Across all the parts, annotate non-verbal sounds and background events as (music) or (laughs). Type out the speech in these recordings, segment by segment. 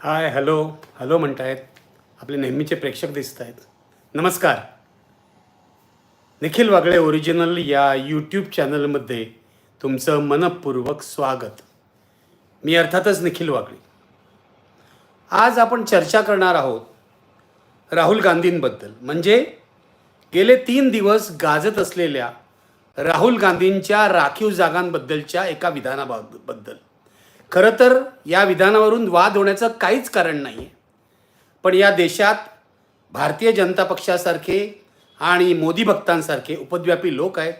Hi hello. Hello म्हणतायत. आपले नेहमीचे प्रेक्षक दिसत आहेत नमस्कार. निखिल वागळे ओरिजिनल या यूट्यूब चॅनलमध्ये तुमचं मनपूर्वक स्वागत. मी अर्थातच निखिल वागळे. आज आपण चर्चा करणार आहोत राहुल गांधींबद्दल. म्हणजे गेले तीन दिवस गाजत असलेल्या राहुल गांधींच्या राखीव जागांबद्दलच्या एका विधानाबद्दल. खरं तर या विधानावरून वाद होण्याचं काहीच कारण नाही आहे पण या देशात भारतीय जनता पक्षासारखे आणि मोदी भक्तांसारखे उपद्व्यापी लोक आहेत.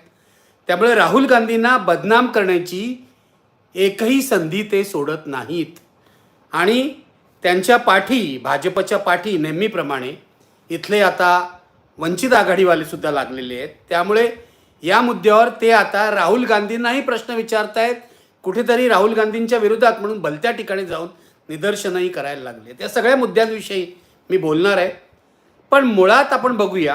त्यामुळे राहुल गांधींना बदनाम करण्याची एकही संधी ते सोडत नाहीत. आणि त्यांच्या पाठी भाजपच्या पाठी नेहमीप्रमाणे इथले आता वंचित आघाडीवालेसुद्धा लागलेले आहेत. त्यामुळे या मुद्द्यावर ते आता राहुल गांधींनाही प्रश्न विचारतायत. कुठेतरी राहुल गांधींच्या विरोधात म्हणून भलत्या ठिकाणी जाऊन निदर्शनही करायला लागले. त्या सगळ्या मुद्द्यांविषयी मी बोलणार आहे. पण मुळात आपण बघूया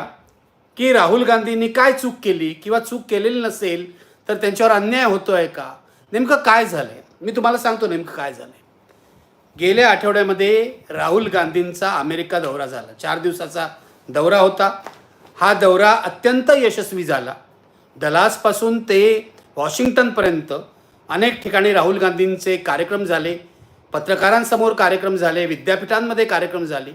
की राहुल गांधींनी काय चूक केली किंवा चूक केलेली नसेल तर त्यांच्यावर अन्याय होतो आहे का? नेमकं काय झालं आहे मी तुम्हाला सांगतो नेमकं काय झालं आहे गेल्या आठवड्यामध्ये राहुल गांधींचा अमेरिका दौरा झाला. चार दिवसाचा दौरा होता. हा दौरा अत्यंत यशस्वी झाला. दलासपासून ते वॉशिंग्टनपर्यंत अनेक ठिकाणी राहुल गांधींचे कार्यक्रम झाले पत्रकारांसमोर कार्यक्रम झाले विद्यापीठांमध्ये कार्यक्रम झाले.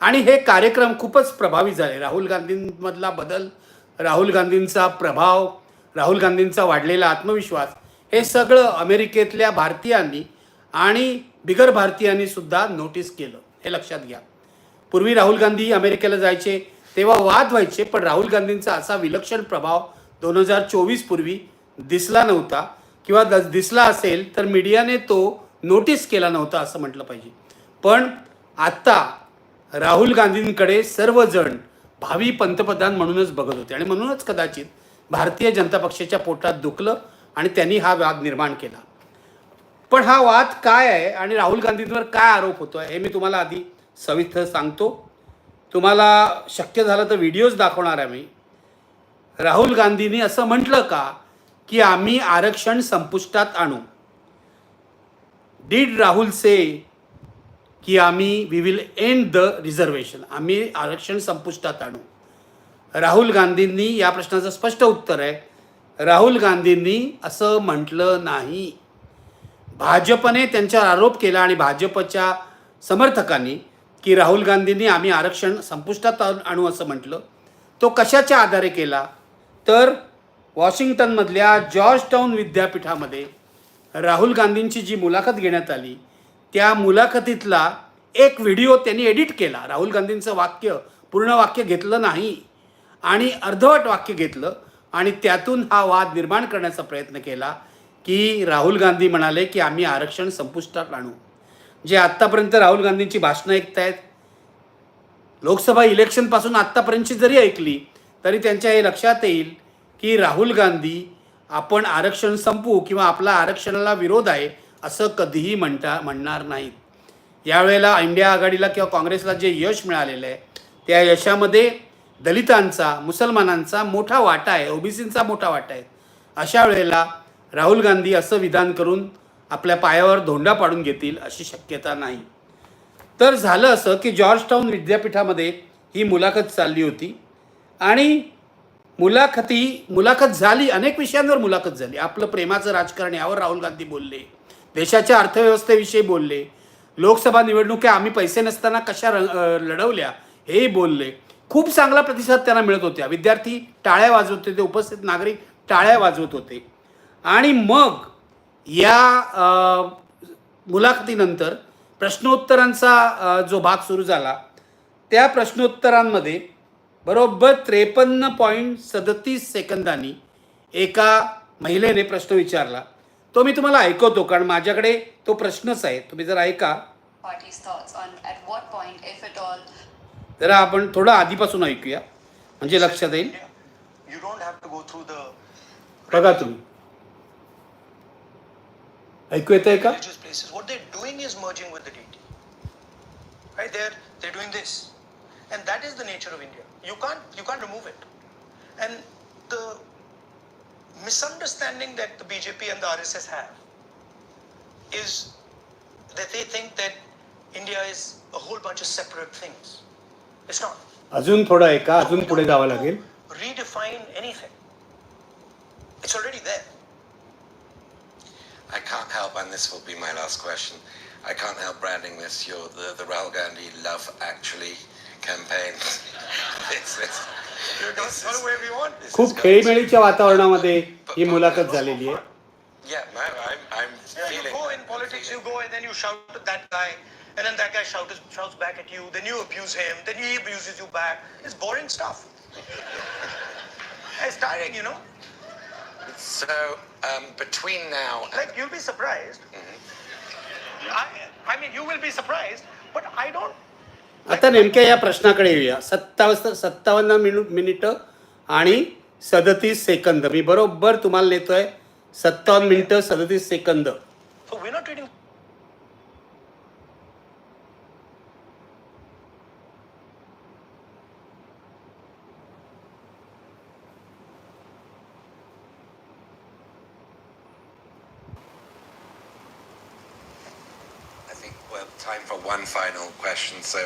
आणि हे कार्यक्रम खूपच प्रभावी झाले. राहुल गांधींमधला बदल राहुल गांधींचा प्रभाव राहुल गांधींचा वाढलेला आत्मविश्वास हे सगळं अमेरिकेतल्या भारतीयांनी आणि बिगर भारतीयांनी सुद्धा नोटीस केलं. हे लक्षात घ्या. पूर्वी राहुल गांधी अमेरिकेला जायचे तेव्हा वाद व्हायचे पण राहुल गांधींचा असा विलक्षण प्रभाव दोन हजार चोवीस पूर्वी दिसला नव्हता. किंवा दिसला असेल तर मीडियाने तो नोटीस केला नव्हता असं म्हटलं पाहिजे. पण आत्ता राहुल गांधींकडे सर्वजण भावी पंतप्रधान म्हणूनच बघत होते. आणि म्हणूनच कदाचित भारतीय जनता पक्षाच्या पोटात दुखलं आणि त्यांनी हा वाद निर्माण केला. पण हा वाद काय आहे आणि राहुल गांधींवर काय आरोप होतो आहे हे मी तुम्हाला आधी सविस्तर सांगतो. तुम्हाला शक्य झालं तर व्हिडिओज दाखवणार आहे मी. राहुल गांधींनी असं म्हटलं का की आम्ही आरक्षण संपुष्टात आणू. डीड राहुल से की आम्ही we will end the reservation आम्ही आरक्षण संपुष्टात आणू. राहुल गांधींनी या प्रश्नाचं स्पष्ट उत्तर आहे. राहुल गांधींनी असं म्हटलं नाही. भाजपने त्यांच्यावर आरोप केला आणि भाजपच्या समर्थकांनी की राहुल गांधींनी आम्ही आरक्षण संपुष्टात आणू असं म्हटलं. तो कशाच्या आधारे केला? तर वॉशिंग्टनमधल्या जॉर्जटाऊन विद्यापीठामध्ये राहुल गांधींची जी मुलाखत घेण्यात आली त्या मुलाखतीतला एक व्हिडिओ त्यांनी एडिट केला. राहुल गांधींचं वाक्य पूर्ण वाक्य घेतलं नाही आणि अर्धवट वाक्य घेतलं आणि त्यातून हा वाद निर्माण करण्याचा प्रयत्न केला की राहुल गांधी म्हणाले की आम्ही आरक्षण संपुष्टात आणू. जे आत्तापर्यंत राहुल गांधींची भाषणं ऐकतायत लोकसभा इलेक्शनपासून आत्तापर्यंतची जरी ऐकली तरी त्यांच्या हे लक्षात येईल की राहुल गांधी आपण आरक्षण संपवू किंवा आपला आरक्षणाला विरोध आहे असं कधीही म्हणता म्हणणार नाहीत. यावेळेला इंडिया आघाडीला किंवा काँग्रेसला जे यश मिळालेलं आहे त्या यशामध्ये दलितांचा मुसलमानांचा मोठा वाटा आहे ओबीसींचा मोठा वाटा आहे. अशा वेळेला राहुल गांधी असं विधान करून आपल्या पायावर धोंडा पाडून घेतील अशी शक्यता नाही. तर झालं असं की जॉर्ज टाऊन विद्यापीठामध्ये ही मुलाखत चालली होती आणि मुलाखती मुलाखत झाली अनेक विषयांवर मुलाखत झाली. आपलं प्रेमाचं राजकारण यावर राहुल गांधी बोलले. देशाच्या अर्थव्यवस्थेविषयी बोलले. लोकसभा निवडणुका आम्ही पैसे नसताना कशा रंग लढवल्या हेही बोलले. खूप चांगला प्रतिसाद त्यांना मिळत होत्या विद्यार्थी टाळ्या वाजवत होते उपस्थित नागरिक टाळ्या वाजवत होते. आणि मग या मुलाखतीनंतर प्रश्नोत्तरांचा जो भाग सुरू झाला त्या प्रश्नोत्तरांमध्ये बरोबर त्रेपन्न पॉईंट सदतीस सेकंदांनी एका महिलेने प्रश्न विचारला. तो मी तुम्हाला ऐकवतो कारण माझ्याकडे तो प्रश्नच आहे. तुम्ही जर ऐका. जरा आपण थोडं आधीपासून ऐकूया. म्हणजे लक्षात येईल. बघा तुम्ही. ऐकू येत आहे का And that is the nature of India. You can't you can't remove it. And the misunderstanding that the BJP and the RSS have is that they think that India is a whole bunch of separate things. It's not. अजून थोडं आहे का अजून पुढे जावं लागेल Redefine anything. It's already there. I can't help, and this will be my last question. I can't help branding this your the, the Rahul Gandhi Love Actually campaign. (laughs) it's, it's, You don't this go is- where we want. this is खूप going खेळीमेळीच्या वातावरणामध्ये ही मुलाखत झालेली आहे to- Yeah, no, I'm, I'm Yeah, you feeling. go in I'm politics, you feeling- go and then you shout at that guy, and then that guy shouts, shouts back at you, then you abuse him, then he abuses you back. It's boring stuff. it's tiring, you know? So um, between now and Like, you'll be surprised. I, I mean, you will be surprised, but I don't. आता नेमक्या या प्रश्नाकडे येऊया. सत्तावन्न सत्तावन्न मिनु मिनिटं आणि सदतीस सेकंद. मी बरोबर तुम्हाला नेतोय. सत्तावन्न मिनिटं सदतीस second. Time for one final question. So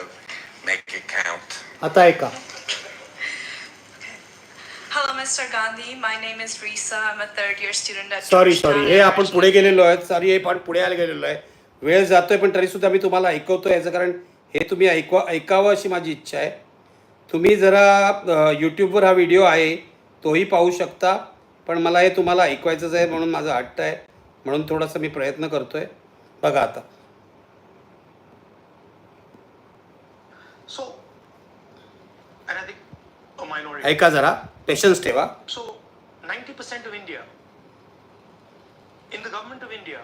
make it count. आता ऐका Hello, Mr. Gandhi. My name is Risa. I'm a third year student at sorry Georgetown sorry हे आपण University. पुढे गेलेलो आहे सॉरी हे पण पुढे आले गेलेलो आहे वेळ जातोय पण तरी सुद्धा मी तुम्हाला ऐकवतोय याचं कारण हे तुम्ही ऐकवा ऐकावं अशी माझी इच्छा आहे तुम्ही जरा यूट्यूबवर हा व्हिडिओ आहे तोही पाहू शकता पण मला हे तुम्हाला ऐकवायचंच आहे म्हणून माझा हट्ट आहे म्हणून थोडासा मी प्रयत्न करतोय बघा आता ऐका जरा पेशन्स ठेवा So, 90% of India, in the government of India,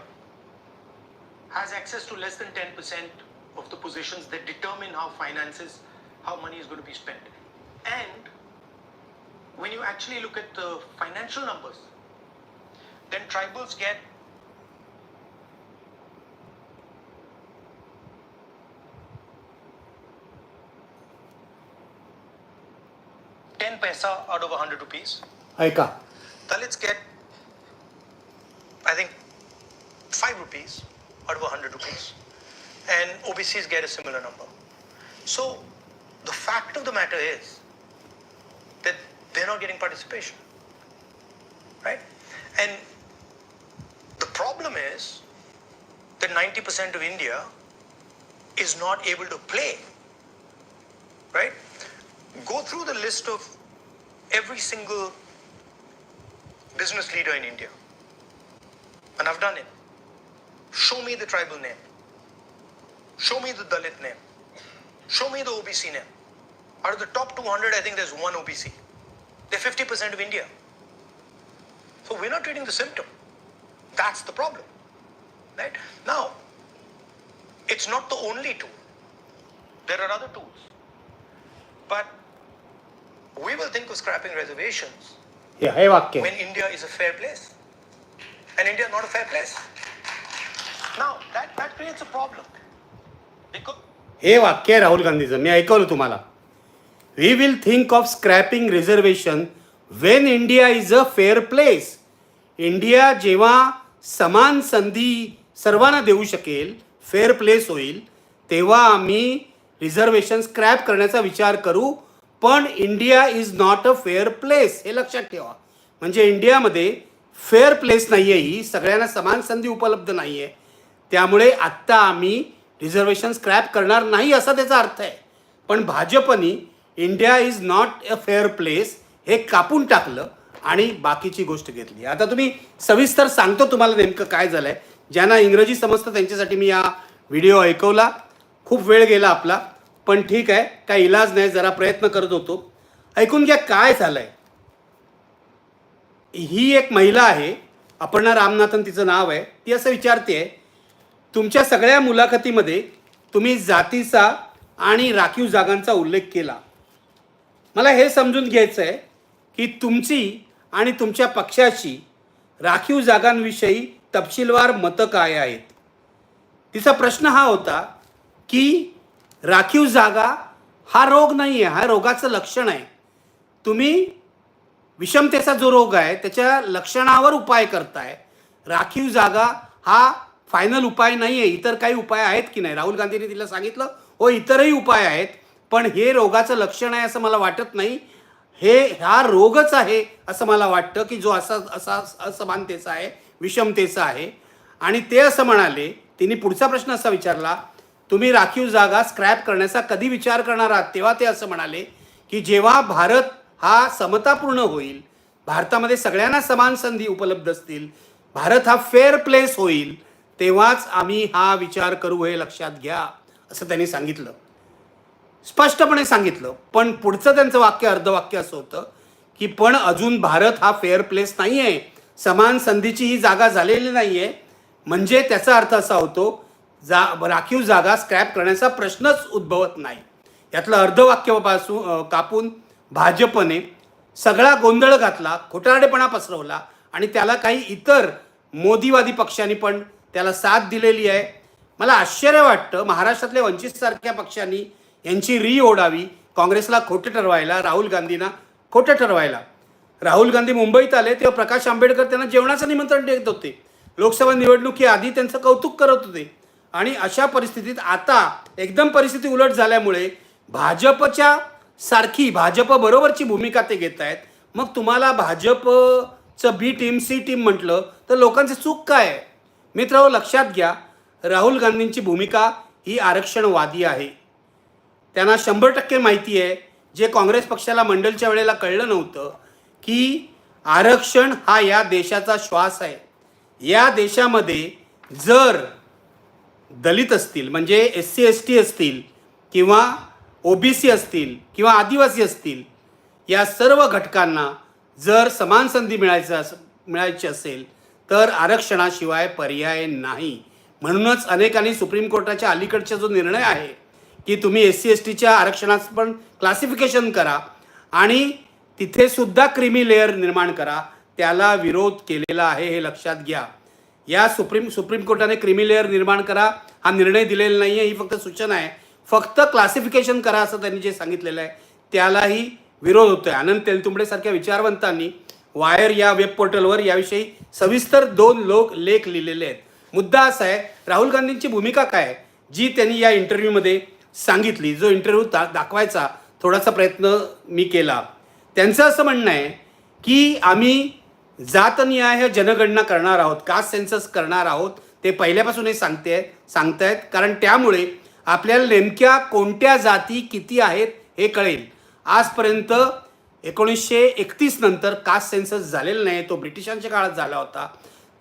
has access to less than 10% of the positions that determine how finances, how money is going to be spent. And when you actually look at the financial numbers, then tribals get paisa out of hundred rupees. ऐका Dalits get, I think, 5 rupees out of 100 rupees. And OBCs get a similar number. So, the fact of the matter is that they're not getting participation. Right? And the problem is that 90% of India is not able to play. Right? Go through the list of every single business leader in India. And I've done it. Show me the tribal name. Show me the Dalit name. Show me the OBC name. Out of the top 200, I think there's one OBC. They're 50% of India. So we're not treating the symptom. That's the problem. Right? Now, it's not the only tool. There are other tools. But we will think of scrapping reservations हे हे वाक्य when India is a fair place. And India is not a fair place. Now, that, that creates a problem. Because हे वाक्य आहे राहुल गांधीचं मी ऐकवलं तुम्हाला we will think of scrapping reservation when India is a fair place India जेव्हा समान संधी सर्वांना देऊ शकेल फेअर प्लेस होईल तेव्हा आम्ही रिझर्वेशन स्क्रॅप करण्याचा विचार करू पण India is not a fair place हे लक्षात ठेवा. म्हणजे इंडियामध्ये फेअर प्लेस नाही आहे ही सगळ्यांना समान संधी उपलब्ध नाही आहे त्यामुळे आत्ता आम्ही रिझर्वेशन स्क्रॅप करणार नाही असा त्याचा अर्थ आहे. पण भाजपनी India is not a fair place हे कापून टाकलं आणि बाकीची गोष्ट घेतली. आता तुम्ही सविस्तर सांगतो तुम्हाला नेमकं काय झालं आहे ज्यांना इंग्रजी समजतं त्यांच्यासाठी मी हा व्हिडिओ ऐकवला. खूप वेळ गेला आपला. पण ठीक आहे काय इलाज नाही जरा प्रयत्न करत होतो. ऐकून घ्या काय झालं आहे ही एक महिला आहे अपर्णा रामनाथन तिचं नाव आहे. ती असं विचारते तुमच्या सगळ्या मुलाखतीमध्ये तुम्ही जातीचा आणि राखीव जागांचा उल्लेख केला. मला हे समजून घ्यायचं आहे की तुमची आणि तुमच्या पक्षाची राखीव जागांविषयी तपशीलवार मतं काय आहेत? तिचा प्रश्न हा होता की राखीव जागा हा रोग नाही आहे हा रोगाचं लक्षण आहे. तुम्ही विषमतेचा जो रोग आहे त्याच्या लक्षणावर उपाय करताय. राखीव जागा हा फायनल उपाय नाही आहे इतर काही उपाय आहेत की नाही? राहुल गांधींनी तिला सांगितलं हो इतरही उपाय आहेत पण हे रोगाचं लक्षण आहे असं मला वाटत नाही. हे हा रोगच आहे असं मला वाटतं की जो असा असा असमानतेचा आहे विषमतेचा आहे. आणि ते असं म्हणाले तिने पुढचा प्रश्न असा विचारला तुम्ही राखीव जागा स्क्रॅप करण्याचा कधी विचार करणार आहात? तेव्हा ते असं म्हणाले की जेव्हा भारत हा समतापूर्ण होईल भारतामध्ये सगळ्यांना समान संधी उपलब्ध असतील भारत हा फेअर प्लेस होईल तेव्हाच आम्ही हा विचार करू हे लक्षात घ्या असं त्यांनी सांगितलं. स्पष्टपणे सांगितलं. पण पुढचं त्यांचं वाक्य अर्धवाक्य असं होतं की पण अजून भारत हा फेअर प्लेस नाही आहे समान संधीची ही जागा झालेली नाही आहे म्हणजे त्याचा अर्थ असा होतो जा राखीव जागा स्क्रॅप करण्याचा प्रश्नच उद्भवत नाही. यातलं अर्धवाक्यापासून कापून भाजपने सगळा गोंधळ घातला खोटारडेपणा पसरवला आणि त्याला काही इतर मोदीवादी पक्षांनी पण त्याला साथ दिलेली आहे. मला आश्चर्य वाटतं महाराष्ट्रातल्या वंचितसारख्या पक्षांनी यांची री ओढावी काँग्रेसला खोटं ठरवायला राहुल गांधींना खोटं ठरवायला. राहुल गांधी मुंबईत आले तेव्हा प्रकाश आंबेडकर त्यांना जेवणाचं निमंत्रण देत होते. लोकसभा निवडणुकीआधी त्यांचं कौतुक करत होते. आणि अशा परिस्थितीत आता एकदम परिस्थिती उलट झाल्यामुळे भाजपच्या सारखी भाजप बरोबरची भूमिका ते घेत आहेत. मग तुम्हाला भाजपचं बी टीम सी टीम म्हटलं तर लोकांची चूक काय आहे? मित्र लक्षात घ्या राहुल गांधींची भूमिका ही आरक्षणवादी आहे. त्यांना शंभर टक्के माहिती आहे. जे काँग्रेस पक्षाला मंडलच्या वेळेला कळलं नव्हतं की आरक्षण हा या देशाचा श्वास आहे. या देशामध्ये जर दलित असतील म्हणजे एस सी एस टी असतील किंवा ओ बी सी असतील किंवा आदिवासी असतील या सर्व घटकांना जर समान संधी मिळायचं अस मिळायची असेल तर आरक्षणाशिवाय पर्याय नाही. म्हणूनच अनेकांनी सुप्रीम कोर्टाच्या अलीकडचा जो निर्णय आहे की तुम्ही एस सी एस टीच्या आरक्षणाचं पण क्लासिफिकेशन करा आणि तिथे सुद्धा क्रिमी लेअर निर्माण करा त्याला विरोध केलेला आहे हे लक्षात घ्या. या सुप्रीम सुप्रीम कोर्टाने क्रिमी लेअर निर्माण करा हा निर्णय दिलेला नाही आहे ही फक्त सूचना आहे. फक्त क्लासिफिकेशन करा असं त्यांनी जे सांगितलेलं आहे त्यालाही विरोध होतोय. आनंद तेलतुंबडेसारख्या विचारवंतांनी वायर या वेब पोर्टलवर याविषयी सविस्तर दोन लोक लेख लिहिलेले आहेत. मुद्दा असा आहे राहुल गांधींची भूमिका काय जी त्यांनी या इंटरव्ह्यूमध्ये सांगितली जो इंटरव्ह्यू दा दाखवायचा थोडासा प्रयत्न मी केला. त्यांचं असं म्हणणं आहे की आम्ही जातनिहाय जनगणना करणार आहोत कास्ट सेन्सस करणार आहोत ते पहिल्यापासून हे सांगते सांगतायत. कारण त्यामुळे आपल्याला नेमक्या कोणत्या जाती किती आहेत हे कळेल. आजपर्यंत एकोणीसशे एकतीस नंतर कास्ट सेन्सस झालेला नाही तो ब्रिटिशांच्या काळात झाला होता.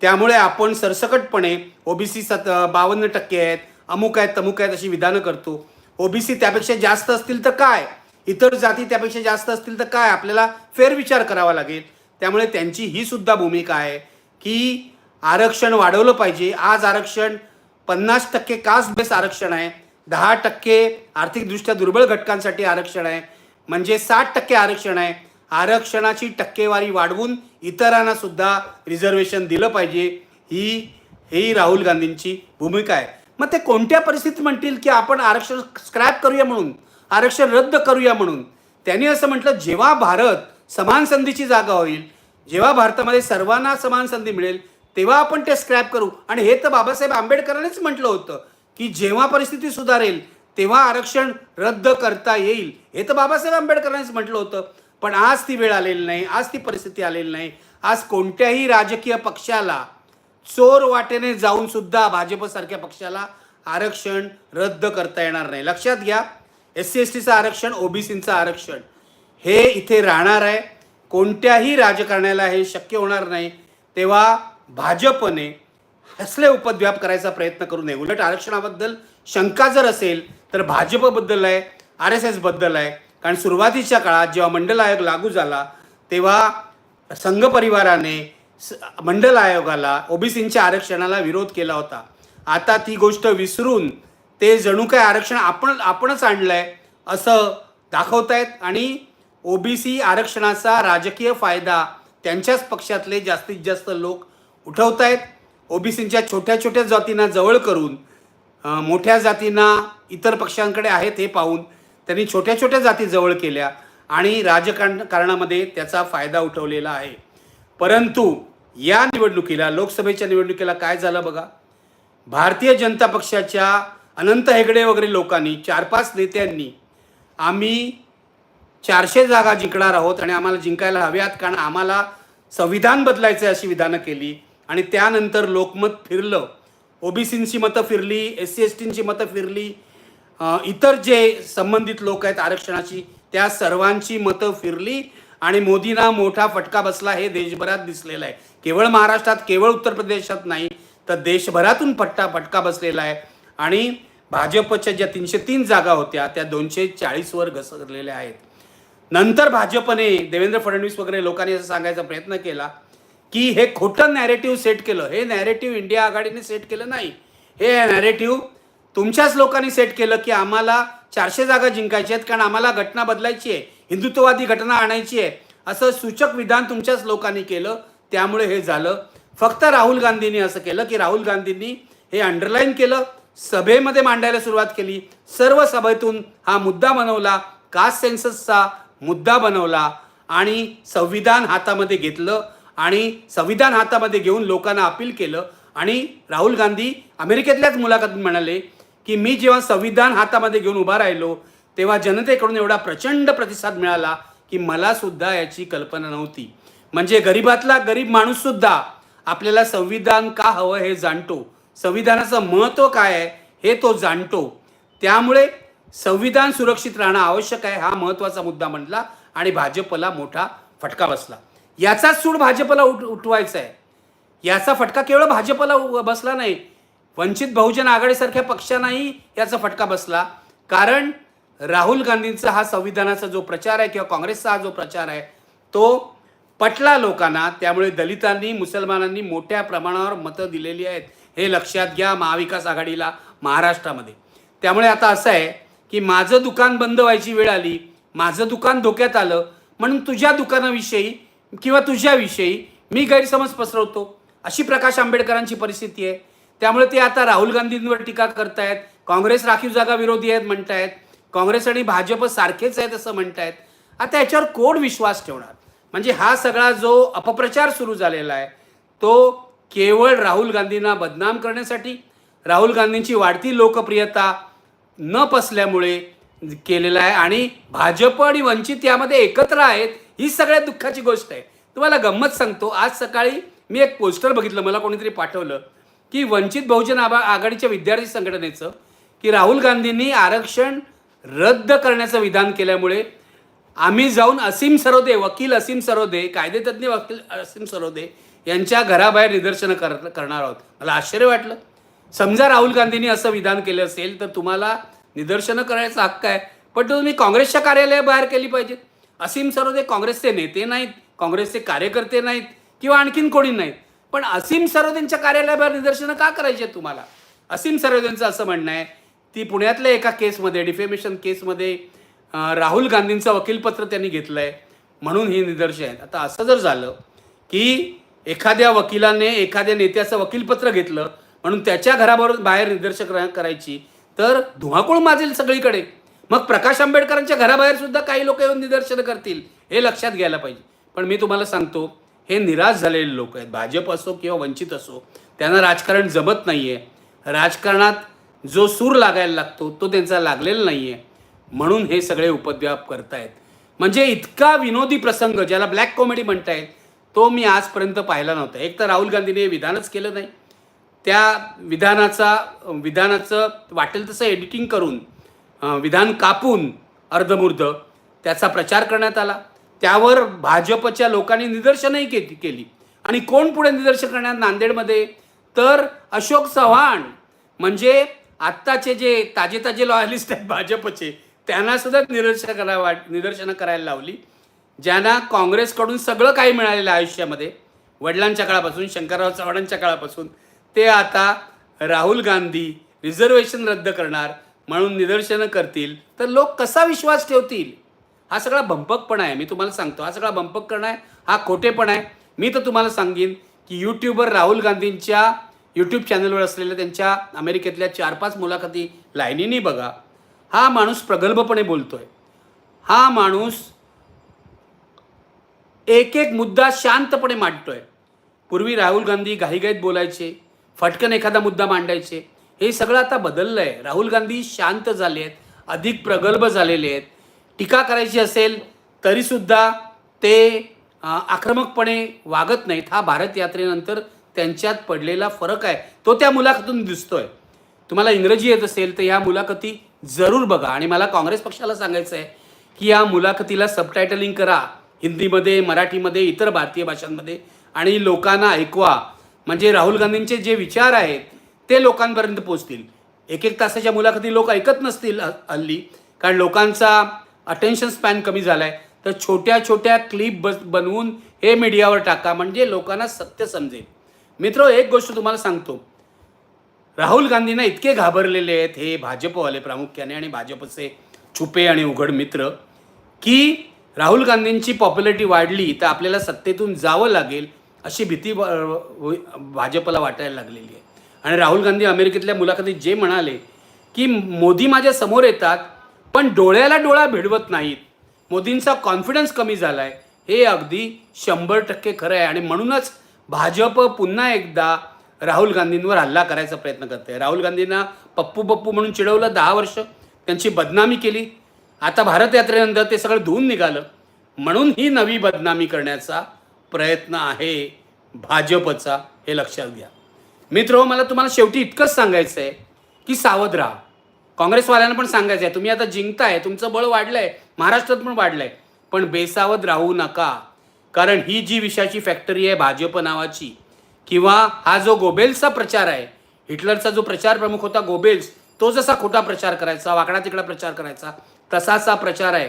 त्यामुळे आपण सरसकटपणे ओबीसी सत बावन्न टक्के आहेत अमुक आहेत तमुक आहेत अशी विधानं करतो. ओबीसी त्यापेक्षा जास्त असतील तर काय? इतर जाती त्यापेक्षा जास्त असतील तर काय? आपल्याला फेरविचार करावा लागेल. त्यामुळे त्यांची ही सुद्धा भूमिका आहे की आरक्षण वाढवलं पाहिजे. आज आरक्षण पन्नास टक्के कास्ट बेस आरक्षण आहे. दहा टक्के आर्थिकदृष्ट्या दुर्बल घटकांसाठी आरक्षण आहे. म्हणजे साठ टक्के आरक्षण आहे. आरक्षणाची टक्केवारी वाढवून इतरांना सुद्धा रिझर्वेशन दिलं पाहिजे. ही ही राहुल गांधींची भूमिका आहे. मग ते कोणत्या परिस्थितीत म्हणतील की आपण आरक्षण स्क्रॅप करूया म्हणून? आरक्षण रद्द करूया म्हणून? त्यांनी असं म्हटलं जेव्हा भारत समान संधीची जागा होईल जेव्हा भारतामध्ये सर्वांना समान संधी मिळेल तेव्हा आपण ते स्क्रॅप करू. आणि हे तर बाबासाहेब आंबेडकरांनीच म्हटलं होतं की जेव्हा परिस्थिती सुधारेल तेव्हा आरक्षण रद्द करता येईल. हे तर बाबासाहेब आंबेडकरांनीच म्हटलं होतं. पण आज ती वेळ आलेली नाही आज ती परिस्थिती आलेली नाही. आज कोणत्याही राजकीय पक्षाला चोर वाटेने जाऊन सुद्धा भाजपसारख्या पक्षाला आरक्षण रद्द करता येणार नाही. लक्षात घ्या एस सी एस टीचं आरक्षण ओबीसीचं आरक्षण हे इथे राहणार आहे. कोणत्याही राजकारण्याला हे शक्य होणार नाही. तेव्हा भाजपने असले उपद्व्याप करायचा प्रयत्न करू नये. उलट आरक्षणाबद्दल शंका जर असेल तर भाजपबद्दल आहे आर एस एसबद्दल आहे. कारण सुरुवातीच्या काळात जेव्हा मंडल आयोग लागू झाला तेव्हा संघ परिवाराने स- मंडल आयोगाला ओबीसींच्या आरक्षणाला विरोध केला होता. आता ती गोष्ट विसरून ते जणू काय आरक्षण आपण आपणच आणलं आहे असं दाखवतायत. आणि ओबीसी आरक्षणाचा राजकीय फायदा त्यांच्याच पक्षातले जास्तीत जास्त लोक उठवतायत. ओबीसींच्या छोट्या छोट्या जातींना जवळ करून मोठ्या जातींना इतर पक्षांकडे आहेत हे पाहून त्यांनी छोट्या छोट्या जाती जवळ केल्या आणि राजकारण कारणामध्ये त्याचा फायदा उठवलेला आहे. परंतु या निवडणुकीला लोकसभेच्या निवडणुकीला काय झालं बघा? भारतीय जनता पक्षाच्या अनंत हेगडे वगैरे लोकांनी चार पाच नेत्यांनी आम्ही चारशे जागा जिंकणार आहोत आणि आम्हाला जिंकायला हव्यात कारण आम्हाला संविधान बदलायचं आहे अशी विधानं केली. आणि त्यानंतर लोकमत फिरलं. ओबीसींची मतं फिरली एस सी एस टींची मतं फिरली. इतर जे संबंधित लोक आहेत आरक्षणाची त्या सर्वांची मतं फिरली आणि मोदींना मोठा फटका बसला हे देशभरात दिसलेलं आहे. केवळ महाराष्ट्रात केवळ उत्तर प्रदेशात नाही तर देशभरातून फटका फटका बसलेला आहे. आणि भाजपच्या ज्या तीनशे तीन जागा होत्या त्या दोनशे चाळीसवर घसरलेल्या आहेत. नंतर भाजपने देवेंद्र फडणवीस वगैरे लोकांनी असं सांगायचा प्रयत्न केला की हे खोटं नॅरेटिव्ह सेट केलं. हे नॅरेटिव्ह इंडिया आघाडीने सेट केलं नाही. हे नॅरेटिव्ह तुमच्याच लोकांनी सेट केलं की आम्हाला चारशे जागा जिंकायच्या आहेत कारण आम्हाला घटना बदलायची आहे. हिंदुत्ववादी घटना आणायची आहे. असं सूचक विधान तुमच्याच लोकांनी केलं. त्यामुळे हे झालं. फक्त राहुल गांधींनी असं केलं की राहुल गांधींनी हे अंडरलाईन केलं. सभेमध्ये मांडायला सुरुवात केली. सर्व सभेतून हा मुद्दा बनवला. कास्ट सेन्ससचा मुद्दा बनवला. आणि संविधान हातामध्ये घेतलं. आणि संविधान हातामध्ये घेऊन लोकांना अपील केलं. आणि राहुल गांधी अमेरिकेतल्याच मुलाखतीत म्हणाले की मी जेव्हा संविधान हातामध्ये घेऊन उभा राहिलो तेव्हा जनतेकडून एवढा प्रचंड प्रतिसाद मिळाला की मला सुद्धा याची कल्पना नव्हती. म्हणजे गरीबातला गरीब माणूस सुद्धा आपल्याला संविधान का हवं हे जाणतो. संविधानाचं महत्त्व काय आहे हे तो जाणतो. त्यामुळे संविधान सुरक्षित राहणं आवश्यक आहे हा महत्त्वाचा मुद्दा म्हटला आणि भाजपला मोठा फटका बसला. याचाच सूड भाजपला उठ उठवायचा आहे याचा फटका केवळ भाजपला उ- बसला नाही. वंचित बहुजन आघाडीसारख्या पक्षांनाही याचा फटका बसला. कारण राहुल गांधींचा हा संविधानाचा जो प्रचार आहे किंवा काँग्रेसचा हा जो प्रचार आहे तो पटला लोकांना. त्यामुळे दलितांनी मुसलमानांनी मोठ्या प्रमाणावर मतं दिलेली आहेत. हे लक्षात घ्या महाविकास आघाडीला महाराष्ट्रामध्ये. त्यामुळे आता असं आहे की माझं दुकान बंद व्हायची वेळ आली माझं दुकान धोक्यात आलं म्हणून तुझ्या दुकानाविषयी किंवा तुझ्याविषयी मी गैरसमज पसरवतो अशी प्रकाश आंबेडकरांची परिस्थिती आहे. त्यामुळे ते आता राहुल गांधींवर टीका करतायत काँग्रेस राखीव जागा विरोधी आहेत म्हणतायत काँग्रेस आणि भाजप सारखेच आहेत असं म्हणतायत. आता याच्यावर कोण विश्वास ठेवणार? म्हणजे हा सगळा जो अपप्रचार सुरू झालेला आहे तो केवळ राहुल गांधींना बदनाम करण्यासाठी राहुल गांधींची वाढती लोकप्रियता न पसल्यामुळे केलेला आहे. आणि भाजप आणि वंचित यामध्ये एकत्र आहेत ही सगळ्यात दुःखाची गोष्ट आहे. तुम्हाला गंमत सांगतो आज सकाळी मी एक पोस्टर बघितलं मला कोणीतरी पाठवलं की वंचित बहुजन आबा आघाडीच्या विद्यार्थी संघटनेचं की राहुल गांधींनी आरक्षण रद्द करण्याचं विधान केल्यामुळे आम्ही जाऊन असीम सरोदे वकील असीम सरोदे कायदेतज्ञ वकील असीम सरोदे यांच्या घराबाहेर निदर्शनं कर करणार आहोत. मला आश्चर्य वाटलं. समजा राहुल गांधींनी असं विधान केलं असेल तर तुम्हाला निदर्शनं करायचा हक्क आहे. पण तुम्ही काँग्रेसच्या कार्यालयाबाहेर केली पाहिजेत. असीम सरोदे काँग्रेसचे नेते नाहीत काँग्रेसचे कार्यकर्ते नाहीत किंवा आणखीन कोणी नाहीत. पण असीम सरोदेंच्या कार्यालयाबाहेर निदर्शनं का करायची तुम्हाला? असीम सरोदेंचं असं म्हणणं आहे ती पुण्यातल्या एका केसमध्ये डिफेमेशन केसमध्ये राहुल गांधींचं वकीलपत्र त्यांनी घेतलं आहे म्हणून ही निदर्शन आहेत. आता असं जर झालं की एखाद्या वकिलाने एखाद्या नेत्याचं वकीलपत्र घेतलं म्हणून त्याच्या घराबरोबर बाहेर निदर्शक करायची तर धुमाकूळ माजेल सगळीकडे. मग प्रकाश आंबेडकरांच्या घराबाहेर सुद्धा काही लोक येऊन निदर्शनं करतील हे लक्षात घ्यायला पाहिजे. पण मी तुम्हाला सांगतो हे निराश झालेले लोक आहेत. भाजप असो किंवा वंचित असो त्यांना राजकारण जमत नाही आहे राजकारणात जो सूर लागायला लागतो तो त्यांचा लागलेला नाही आहे म्हणून हे सगळे उपद्व्याप करतायत. म्हणजे इतका विनोदी प्रसंग ज्याला ब्लॅक कॉमेडी म्हणतायत तो मी आजपर्यंत पाहिला नव्हता. एक तर राहुल गांधीने हे विधानच केलं नाही. त्या विधानाचा विधानाचं वाटेल तसं एडिटिंग करून विधान कापून अर्धमूर्ध त्याचा प्रचार करण्यात आला. त्यावर भाजपच्या लोकांनी निदर्शनही केली केली. आणि कोण पुढे निदर्शन करण्यात नांदेडमध्ये? तर अशोक चव्हाण. म्हणजे आत्ताचे जे ताजे ताजे लॉयलिस्ट आहेत भाजपचे त्यांना सुद्धा निदर्शन करा वाट निदर्शनं करायला लावली. ज्यांना काँग्रेसकडून सगळं काही मिळालेलं आयुष्यामध्ये वडिलांच्या काळापासून शंकरराव चव्हाणांच्या काळापासून ते आता राहुल गांधी रिझर्वेशन रद्द करणार. म्हणून निदर्शनं करतील तर लोक कसा विश्वास ठेवतील? हा सगळा भंपकपणा आहे. मी तुम्हाला सांगतो हा सगळा भंपकपणा आहे हा खोटेपणा आहे. मी तर तुम्हाला सांगेन की यूट्यूबवर राहुल गांधींच्या यूट्यूब चॅनलवर असलेल्या त्यांच्या अमेरिकेतल्या चार पाच मुलाखती लाईनीनी बघा. हा माणूस प्रगल्भपणे बोलतोय. हा माणूस एक एक मुद्दा शांतपणे मांडतोय. पूर्वी राहुल गांधी घाईघाईत बोलायचे फटकन एखादा मुद्दा मांडायचे हे सगळं आता बदललं आहे राहुल गांधी शांत झाले आहेत अधिक प्रगल्भ झालेले आहेत. टीका करायची असेल तरीसुद्धा ते आक्रमकपणे वागत नाहीत. हा भारत यात्रेनंतर त्यांच्यात पडलेला फरक आहे. तो त्या मुलाखतून दिसतोय. तुम्हाला इंग्रजी येत असेल तर या मुलाखती जरूर बघा. आणि मला काँग्रेस पक्षाला सांगायचं आहे की या मुलाखतीला सबटायटलिंग करा. हिंदीमध्ये मराठीमध्ये इतर भारतीय भाषांमध्ये. आणि लोकांना ऐकवा. म्हणजे राहुल गांधींचे जे विचार आहेत ते लोकांपर्यंत पोचतील एक एक तासाच्या मुलाखती लोक ऐकत नसतील हल्ली. कारण लोकांचा अटेन्शन स्पॅन कमी झाला आहे तर छोट्या छोट्या क्लिप बस बनवून हे मीडियावर टाका. म्हणजे लोकांना सत्य समजेल. मित्र एक गोष्ट तुम्हाला सांगतो. राहुल गांधींना इतके घाबरलेले आहेत हे भाजपवाले प्रामुख्याने आणि भाजपचे छुपे आणि उघड मित्र की राहुल गांधींची पॉप्युलरिटी वाढली तर आपल्याला सत्तेतून जावं लागेल अशी भीती भाजपला वाटायला लागलेली आहे. आणि राहुल गांधी अमेरिकेतल्या मुलाखतीत जे म्हणाले की मोदी माझ्यासमोर येतात पण डोळ्याला डोळा भिडवत नाहीत. मोदींचा कॉन्फिडन्स कमी झाला आहे हे अगदी शंभर टक्के खरं आहे आणि म्हणूनच भाजप पुन्हा एकदा राहुल गांधींवर हल्ला करायचा प्रयत्न करते राहुल गांधींना पप्पू पप्पू म्हणून चिडवलं दहा वर्ष त्यांची बदनामी केली. आता भारत यात्रेनंतर ते सगळं धुवून निघालं. म्हणून ही नवी बदनामी करण्याचा प्रयत्न आहे भाजपचा हे लक्षात घ्या. मित्र हो, मला तुम्हाला शेवटी इतकंच सांगायचं आहे की सावध राहा. काँग्रेसवाल्यांना पण सांगायचं आहे तुम्ही आता जिंकताय तुमचं बळ वाढलंय महाराष्ट्रात पण वाढलंय पण बेसावध राहू नका. कारण ही जी विषयाची फॅक्टरी आहे भाजप नावाची किंवा हा जो गोबेल्सचा प्रचार आहे हिटलरचा जो प्रचार प्रमुख होता गोबेल्स तो जसा खोटा प्रचार करायचा वाकडा तिकडा प्रचार करायचा तसाच हा प्रचार आहे.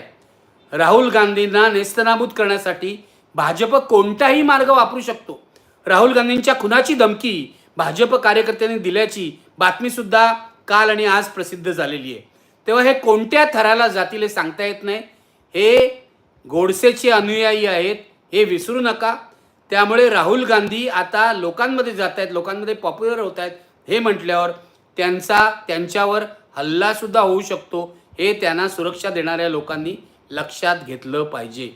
राहुल गांधींना नेस्तनाबूत करण्यासाठी भाजप कोणताही मार्ग वापरू शकतो. राहुल गांधींच्या खुनाची धमकी भाजप कार्यकर्त्यांनी दिल्याची बातमीसुद्धा काल आणि आज प्रसिद्ध झालेली आहे. तेव्हा हे कोणत्या थराला जातील हे सांगता येत नाही. हे गोडसेचे अनुयायी आहेत हे विसरू नका. त्यामुळे राहुल गांधी आता लोकांमध्ये जात आहेत लोकांमध्ये पॉप्युलर होत आहेत हे म्हटल्यावर त्यांचा त्यांच्यावर हल्लासुद्धा होऊ शकतो. हे त्यांना सुरक्षा देणाऱ्या लोकांनी लक्षात घेतलं पाहिजे.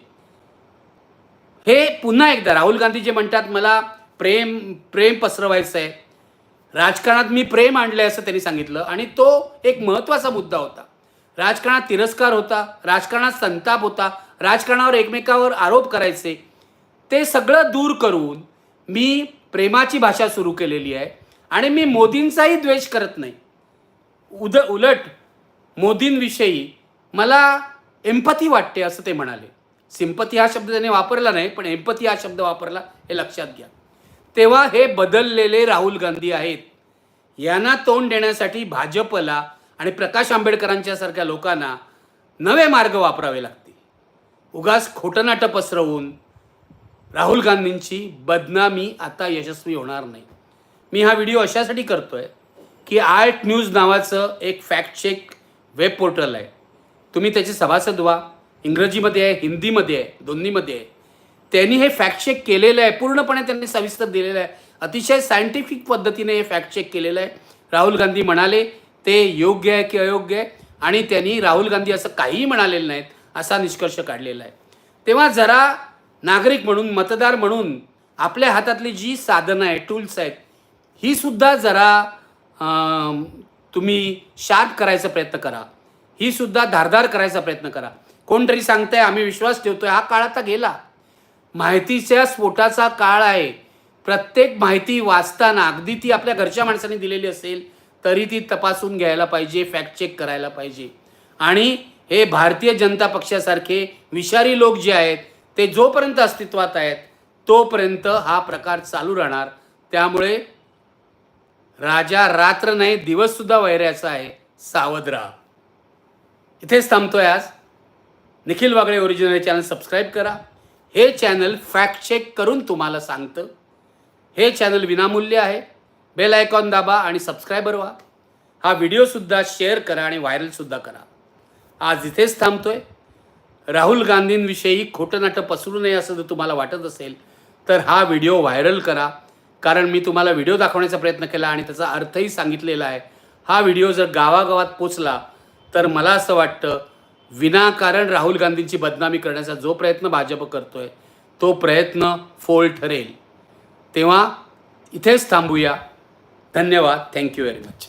हे पुन्हा एकदा राहुल गांधी जे म्हणतात मला प्रेम प्रेम पसरवायचं आहे राजकारणात मी प्रेम आणलं आहे असं त्यांनी सांगितलं आणि तो एक महत्त्वाचा मुद्दा होता. राजकारणात तिरस्कार होता राजकारणात संताप होता राजकारणावर एकमेकावर आरोप करायचे. ते सगळं दूर करून मी प्रेमाची भाषा सुरू केलेली आहे आणि मी मोदींचाही द्वेष करत नाही. उद उलट मोदींविषयी मला एम्पथी वाटते असं ते म्हणाले. सिंपथी हा शब्द त्याने वापरला नाही पण एम्पथी हा शब्द वापरला हे लक्षात घ्या. तेव्हा हे बदललेले राहुल गांधी आहेत. यांना तोंड देण्यासाठी भाजपला आणि प्रकाश आंबेडकरांच्या सारख्या लोकांना नवे मार्ग वापरावे लागतील. उगाच खोटनाटं पसरवून राहुल गांधींची बदनामी आता यशस्वी होणार नाही. मी हा व्हिडिओ अशासाठी करतो आहे की आर्ट न्यूज नावाचं एक फॅक्ट चेक वेब पोर्टल आहे. तुम्ही त्याचे सभासद व्हा. इंग्रजीमध्ये आहे हिंदीमध्ये आहे दोन्हीमध्ये आहे. त्यांनी हे फॅक्ट चेक केलेलं आहे. पूर्णपणे त्यांनी सविस्तर दिलेलं आहे. अतिशय सायंटिफिक पद्धतीने हे फॅक्ट चेक केलेलं आहे. राहुल गांधी म्हणाले ते योग्य आहे की अयोग्य आहे? आणि त्यांनी राहुल गांधी असं काहीही म्हणालेलं नाहीत असा निष्कर्ष काढलेला आहे. तेव्हा जरा नागरिक म्हणून मतदार म्हणून आपल्या हातातली जी साधनं आहे टूल्स आहेत ही सुद्धा जरा तुम्ही शार्प करायचा प्रयत्न करा. ही सुद्धा धारदार करायचा प्रयत्न करा. कोणतरी सांगतंय आम्ही विश्वास ठेवतोय. हा काळ आता गेला. माहितीच्या स्फोटाचा काळ आहे. प्रत्येक माहिती वाचताना अगदी ती आपल्या घरच्या माणसाने दिलेली असेल तरी ती तपासून घ्यायला पाहिजे फॅक्ट चेक करायला पाहिजे. आणि हे भारतीय जनता पक्षासारखे विषारी लोक जे आहेत ते जोपर्यंत अस्तित्वात आहेत तोपर्यंत हा प्रकार चालू राहणार. त्यामुळे राजा रात्र नाही दिवससुद्धा वैराचा आहे. सावध राहा. इथेच थांबतोय आज. Nikhil Wagle original channel subscribe करा. हे चॅनल फॅक्ट चेक करून तुम्हाला सांगतं. हे चॅनल विनामूल्य आहे. बेल आयकॉन दाबा आणि सबस्क्रायबर व्हा. हा व्हिडिओसुद्धा शेअर करा आणि व्हायरलसुद्धा करा. आज इथेच थांबतोय. राहुल गांधींविषयी खोटं नाटं पसरू नये असं जर तुम्हाला वाटत असेल तर हा व्हिडिओ व्हायरल करा. कारण मी तुम्हाला व्हिडिओ दाखवण्याचा प्रयत्न केला आणि त्याचा अर्थही सांगितलेला आहे. हा व्हिडिओ जर गावागावात पोचला तर मला असं वाटतं विनाकारण राहुल गांधींची बदनामी करण्याचा जो प्रयत्न भाजप करतोय तो प्रयत्न फोल ठरेल. तेव्हा इथेच थांबूया. धन्यवाद. Thank you very much